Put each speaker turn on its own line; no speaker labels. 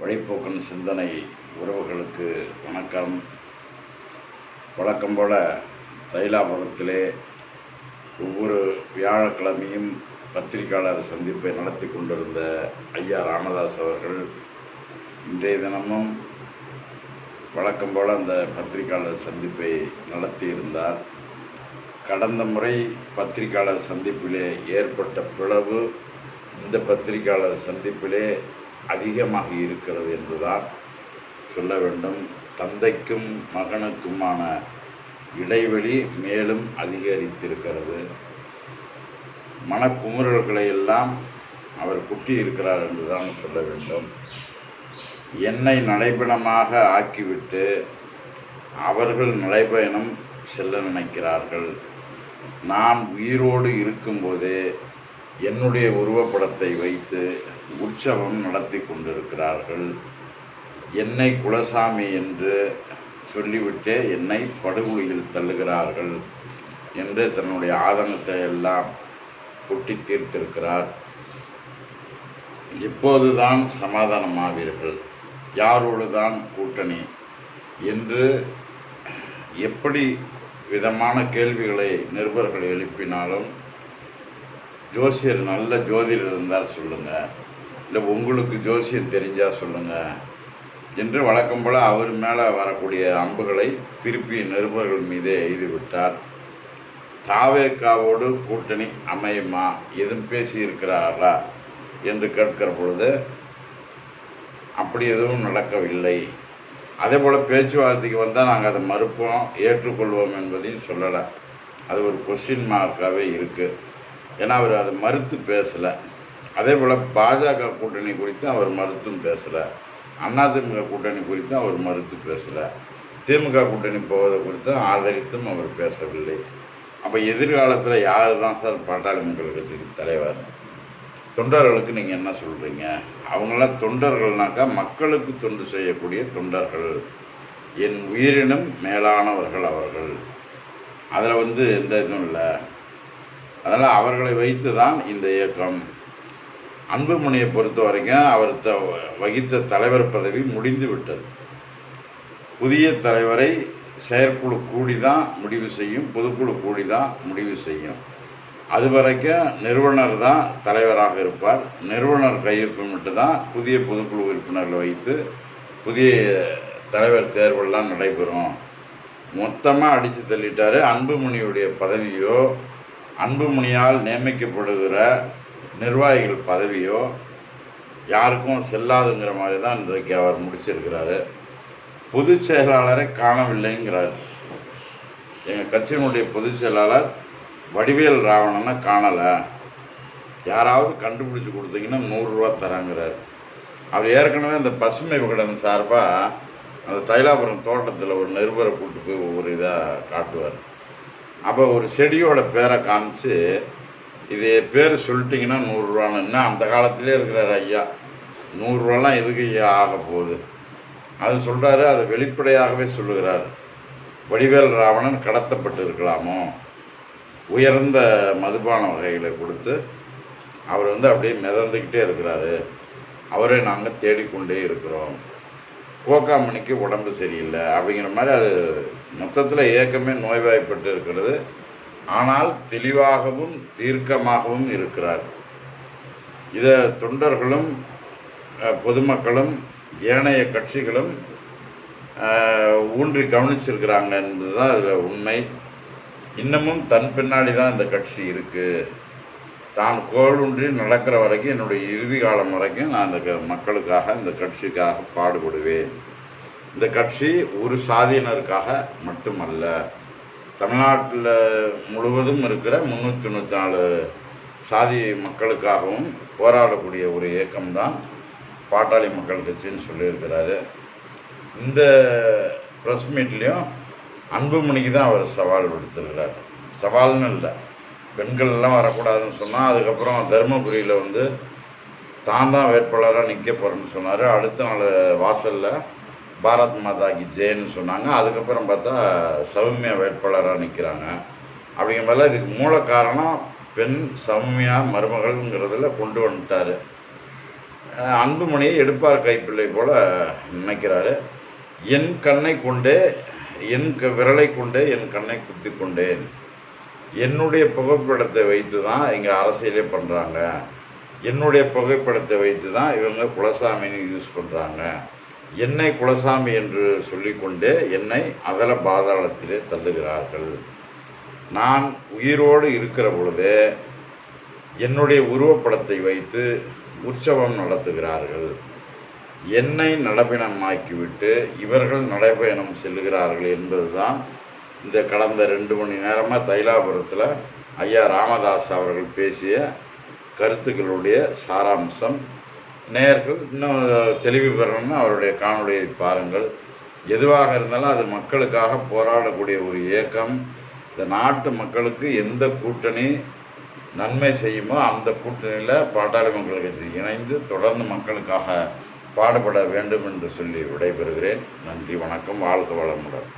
வழிப்போக்கன் சிந்தனை உறவுகளுக்கு வணக்கம். வழக்கம் போல தைலாபுரத்திலே ஒவ்வொரு வியாழக்கிழமையும் பத்திரிகையாளர் சந்திப்பை நடத்தி கொண்டிருந்த ஐயா ராமதாஸ் அவர்கள் இன்றைய தினமும் வழக்கம் போல் அந்த பத்திரிகையாளர் சந்திப்பை நடத்தியிருந்தார். கடந்த முறை பத்திரிகையாளர் சந்திப்பிலே ஏற்பட்ட பிளவு இந்த பத்திரிகையாளர் சந்திப்பிலே அதிகமாக இருக்கிறது என்றுதான் சொல்ல வேண்டும். தந்தைக்கும் மகனுக்குமான இடைவெளி மேலும் அதிகரித்திருக்கிறது. மனக்குமுறல்களை எல்லாம் அவர் குட்டி இருக்கிறார் என்றுதான் சொல்ல வேண்டும். என்னை நடைபயணமாக ஆக்கிவிட்டு அவர்கள் நடைபயணம் செல்ல நினைக்கிறார்கள். நான் உயிரோடு இருக்கும்போதே என்னுடைய உருவப்படத்தை வைத்து உற்சவம் நடத்தி கொண்டிருக்கிறார்கள். என்னை குலசாமி என்று சொல்லிவிட்டே என்னை படுகொலியில் தள்ளுகிறார்கள் என்று தன்னுடைய ஆதங்கத்தை எல்லாம் கொட்டி தீர்த்திருக்கிறார். இப்போதுதான் சமாதானமாவீர்கள். யாரோடு தான் கூட்டணி? என்று எப்படி விதமான கேள்விகளை நிருபர்கள் எழுப்பினாலும் ஜோசியர் நல்ல ஜோதிடர் இருந்தால் சொல்லுங்கள் இல்லை உங்களுக்கு ஜோசியம் தெரிஞ்சால் சொல்லுங்கள் என்று வழக்கம் போல் அவர் மேலே வரக்கூடிய அம்புகளை திருப்பி நிருபர்கள் மீதே எய்து விட்டார் தாவேக்காவோடு கூட்டணி அமையுமா? எதுவும் பேசியிருக்கிறார்களா என்று கேட்கிற பொழுது அப்படி எதுவும் நடக்கவில்லை. அதே போல் பேச்சுவார்த்தைக்கு வந்தால் நாங்கள் அதை மறுப்போம் ஏற்றுக்கொள்வோம் என்பதையும் சொல்லலை. அது ஒரு கொஸ்டின் மார்க்காகவே இருக்குது ஏன்னா அவர் அதை மறுத்து பேசலை. அதே போல் பாஜக கூட்டணி குறித்து அவர் மறுத்தும் பேசலை. அதிமுக கூட்டணி குறித்தும் அவர் மறுத்து பேசலை. திமுக கூட்டணி போவதை குறித்தும் ஆதரித்தும் அவர் பேசவில்லை. அப்போ எதிர்காலத்தில் யார் தான் சார் பாட்டாளி மக்கள் கட்சிக்கு தலைவர்? தொண்டர்களுக்கு நீங்கள் என்ன சொல்கிறீங்க அவங்களாம் தொண்டர்கள்னாக்கா மக்களுக்கு தொண்டு செய்யக்கூடிய தொண்டர்கள். என் உயிரினும் மேலானவர்கள் அவர்கள். அதில் வந்து எந்த இதுவும் இல்லை. அதனால் அவர்களை வைத்து தான் இந்த இயக்கம். அன்புமணியை பொறுத்த வரைக்கும் அவர் த வகித்த தலைவர் பதவி முடிந்து விட்டது. புதிய தலைவரை செயற்குழு கூடி தான் முடிவு செய்யும் பொதுக்குழு கூடி தான் முடிவு செய்யும். அது வரைக்கும் நிறுவனர் தான் தலைவராக இருப்பார். நிறுவனர் கையொப்பமிட்டு தான் புதிய பொதுக்குழு உறுப்பினர்களை வைத்து புதிய தலைவர் தேர்வெல்லாம் நடைபெறும். மொத்தமாக அடித்து தள்ளிட்டார் அன்புமணியுடைய பதவியோ அன்புமணியால் நியமிக்கப்படுகிற நிர்வாகிகள் பதவியோ யாருக்கும் செல்லாதுங்கிற மாதிரி தான் இன்றைக்கு அவர் முடிச்சிருக்கிறாரு. பொதுச் செயலாளரை காணவில்லைங்கிறார். எங்கள் கட்சியினுடைய பொதுச் செயலாளர் வடிவேல் ராவணனை காணலை. யாராவது கண்டுபிடிச்சி கொடுத்தீங்கன்னா நூறுரூவா தராங்கிறார். அவர் ஏற்கனவே அந்த பசுமை விகடன் சார்பாக அந்த தைலாபுரம் தோட்டத்தில் ஒரு நிருபரை கூப்பிட்டு போய் ஒவ்வொரு இதாக காட்டுவார். அப்போ ஒரு செடியோட பேரை காமிச்சு இது பேர் சொல்லிட்டிங்கன்னா நூறுரூவான்னு அந்த காலத்திலே இருக்கிறார் ஐயா. நூறுரூவாலாம் எதுக்கு ஐயா ஆக போகுது? அது சொல்கிறாரு அதை வெளிப்படையாகவே சொல்லுகிறார். வடிவேல் ராவணன் கடத்தப்பட்டு இருக்கலாமோ? உயர்ந்த மதுபான வகைகளை கொடுத்து அவர் வந்து அப்படியே மிதந்துக்கிட்டே இருக்கிறாரு. அவரை நாங்கள் தேடிக்கொண்டே இருக்கிறோம். கோகாமணிக்கு உடம்பு சரியில்லை அப்படிங்கிற மாதிரி அது மொத்தத்தில் இயக்கமே நோய்வாய்ப்பட்டு இருக்கிறது. ஆனால் தெளிவாகவும் தீர்க்கமாகவும் இருக்கிறார். இதை தொண்டர்களும் பொதுமக்களும் ஏனைய கட்சிகளும் ஊன்றி கவனிச்சிருக்கிறாங்க என்பது தான் அதில் உண்மை. இன்னமும் தன் பின்னாடி தான் இந்த கட்சி இருக்குது தான் கோளுன்றி நடக்கிற வரைக்கும் என்னுடைய இறுதி காலம் வரைக்கும் நான் இந்த க- மக்களுக்காக இந்த கட்சிக்காக பாடுபடுவேன். இந்த கட்சி ஒரு சாதியினருக்காக மட்டுமல்ல தமிழ்நாட்டில் முழுவதும் இருக்கிற முந்நூற்றி தொண்ணூற்றி நாலு சாதி மக்களுக்காகவும் போராடக்கூடிய ஒரு இயக்கம்தான் பாட்டாளி மக்கள் கட்சின்னு சொல்லியிருக்கிறாரு. இந்த ப்ரெஸ் மீட்லேயும் அன்புமணிக்கு தான் அவர் சவால் விடுத்திருக்கிறார். சவால்னு இல்லை. பெண்கள் எல்லாம் வரக்கூடாதுன்னு சொன்னால் அதுக்கப்புறம் தருமபுரியில் வந்து தான் தான் வேட்பாளராக நிற்க போகிறேன்னு சொன்னார். அடுத்த நாள் வாசலில் பாரத் மாதா கி ஜெயன்னு சொன்னாங்க. அதுக்கப்புறம் பார்த்தா சௌமியா வேட்பாளராக நிற்கிறாங்க அப்படிங்கிற மாதிரிலாம் இதுக்கு மூல காரணம் பெண் சௌமியா மருமகள்ங்கிறதுல கொண்டு வந்துட்டார். அன்புமணியை எடுப்பார் கைப்பிள்ளை போல நினைக்கிறாரு. என் கண்ணை கொண்டே என் க- விரலை கொண்டே என் கண்ணை குத்தி கொண்டேன். என்னுடைய புகைப்படத்தை வைத்து தான் இங்கே அரசியலே பண்ணுறாங்க என்னுடைய புகைப்படத்தை வைத்து தான் இவங்க குலசாமின்னு யூஸ் பண்ணுறாங்க என்னை குலசாமி என்று சொல்லிக்கொண்டே என்னை அதல பாதாளத்திலே தள்ளுகிறார்கள். நான் உயிரோடு இருக்கிற பொழுதே என்னுடைய உருவப்படத்தை வைத்து உற்சவம் நடத்துகிறார்கள். என்னை நடைபயணமாக்கிவிட்டு இவர்கள் நடைபயணம் செல்கிறார்கள் என்பதுதான் இந்த கடந்த ரெண்டு மணி நேரமாக தைலாபுரத்தில் ஐயா ராமதாஸ் அவர்கள் பேசிய கருத்துக்களுடைய சாராம்சம். நேர்கள் இன்னும் தெளிவு பெறணும்னா அவருடைய காணொலியை பாருங்கள். எதுவாக இருந்தாலும் அது மக்களுக்காக போராடக்கூடிய ஒரு இயக்கம். இந்த நாட்டு மக்களுக்கு எந்த கூட்டணி நன்மை செய்யுமோ அந்த கூட்டணியில் பாட்டாளி மக்கள் கட்சி இணைந்து தொடர்ந்து மக்களுக்காக பாடுபட வேண்டும் என்று சொல்லி விடைபெறுகிறேன். நன்றி வணக்கம் வாழ்க வளமுடன்.